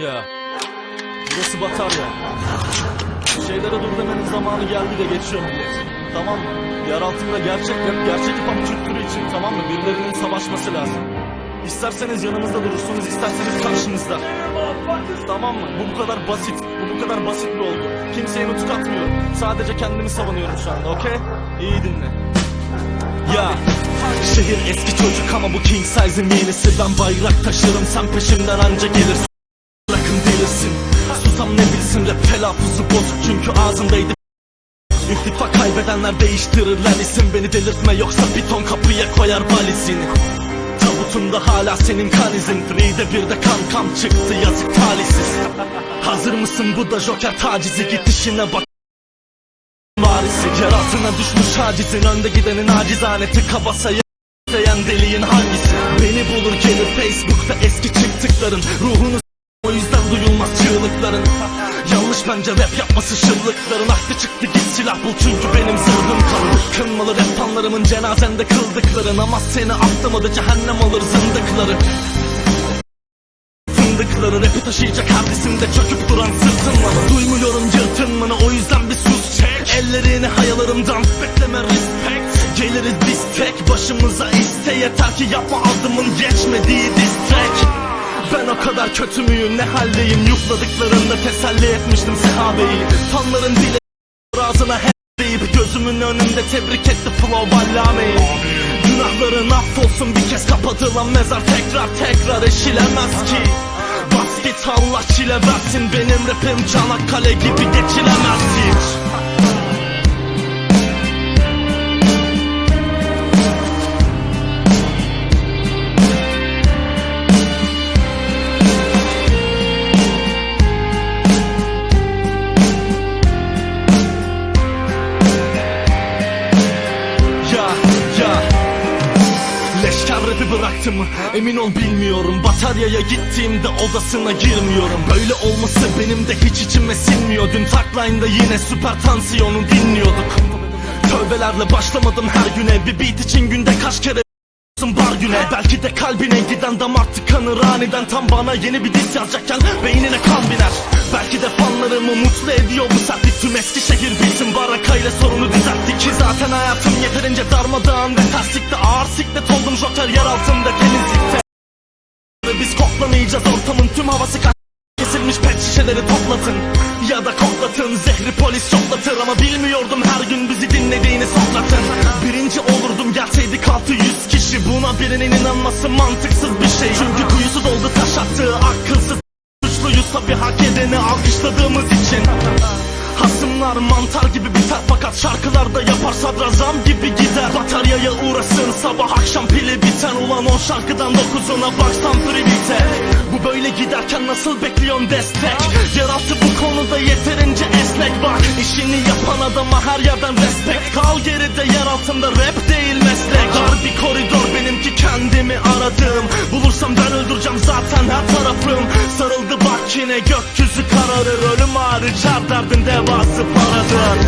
Ya. Burası Batarya. Şeylere dur demenin zamanı geldi de geçiyor millet. Tamam mı? Yer altında gerçek rap, gerçek hip hop için tamam mı? Birilerinin savaşması lazım. İsterseniz yanımızda durursunuz, isterseniz karşınızda. Tamam mı? Bu bu kadar basit. Bu bu kadar basit bir olgu. Kimseye nutuk atmıyorum. Sadece kendimi savunuyorum şu anda, okey? İyi dinle. Ya Şehir eski çocuk ama bu king size'ın yenisi Ben bayrak taşırım sen peşimden anca gelirsin Delirsin Susam ne bilsin rap telaffuzu bozuk çünkü ağzındaydı İltifak kaybedenler değiştirirler isim. Beni delirtme yoksa bir ton kapıya koyar valizini. Tabutunda hala senin kan izin. Free'de bir de kan kan çıktı yazık talihsiz. Hazır mısın bu da joker tacizi? Git işine bak. Varisi Yer altına düşmüş hacizin. Önde gidenin acizane tıka basa Diyen deliğin hangisi? Beni bulur gelir Facebook'ta eski çıktıkların. Ruhunu s- o yüzden duyulmaz çığlıkların. Yanlış bence rap yapması şıllıkların Aklı çıktı git silah bul çünkü benim zırhım kalın Kınmalı rap fanlarımın cenazende kıldıkların. Ama seni atlamadı cehennem alır zındıkları. Fındıkları rapi taşıyacak herdesimde çöküp duran sırtınmanı Duymuyorum yırtınmanı o yüzden bir sus çek. Ellerini hayalarımdan bekleme respect. Geliriz biz tek başımıza iste. Yeter ki yapma adımın geçmediği diss track ben o kadar kötü müyüm? Ne haldeyim? Yukladıklarında teselli etmiştim sahabeyi Fanların dile ağzına hep deyip Gözümün önünde tebrik etti flow allameyi Günahların affolsun bir kez kapatılan mezar Tekrar tekrar eşilemez ki. Bas Allah çile versin Benim rapim Çanakkale gibi geçilemez hiç Leşker rapi bıraktım. Emin ol bilmiyorum. Bataryaya gittiğimde odasına girmiyorum. Böyle olması benim de hiç içime sinmiyor. Dün takline'da yine süper tansiyonu dinliyorduk. Tövbelerle başlamadım her güne. Bir beat için günde kaç kere bar güne? Belki de kalbine giden damar tıkanır aniden Tam bana yeni bir diz yazacakken beynine kan biner. Belki de fanlarımı mutlu ediyor bu sertlik Tüm eski şehir. Bilsin barakayla sorunu düzeltti Ki zaten hayatım yeterince darmadağın ve terslikte Ağır siklet oldum joker yer altında temizlikte. Biz koklamayacağız ortamın tüm havası kaç Kesilmiş pet şişeleri toplatın Ya da koklatın Zehri polis şoklatır Ama bilmiyordum her gün bizi dinlediğini Sokrat'ın Birinci olurdum gelseydik 600 kişi Buna birinin inanması mantıksız bir şey. Çünkü kuyusu doldu taş attığı akılsız Suçluyuz. Tabi hak edeni alkışladığımız Hasımlar mantar gibi biter fakat şarkılarda yapar sadrazam gibi gider. Bataryaya uğrasın sabah akşam pili biten. Ulan on şarkıdan dokuzuna baksan privite Bu böyle giderken nasıl bekliyorsun destek? Yeraltı bu konuda yeterince esnek. Bak işini yapan adama her yerden respect. Kal geride yer altında rap değil meslek. Dar bir koridor benimki kendimi aradığım Bulursam ben öldüreceğim zaten her tarafım. Sarıldı bak yine gökyüzü kararır Ölüm her derdin devası paradır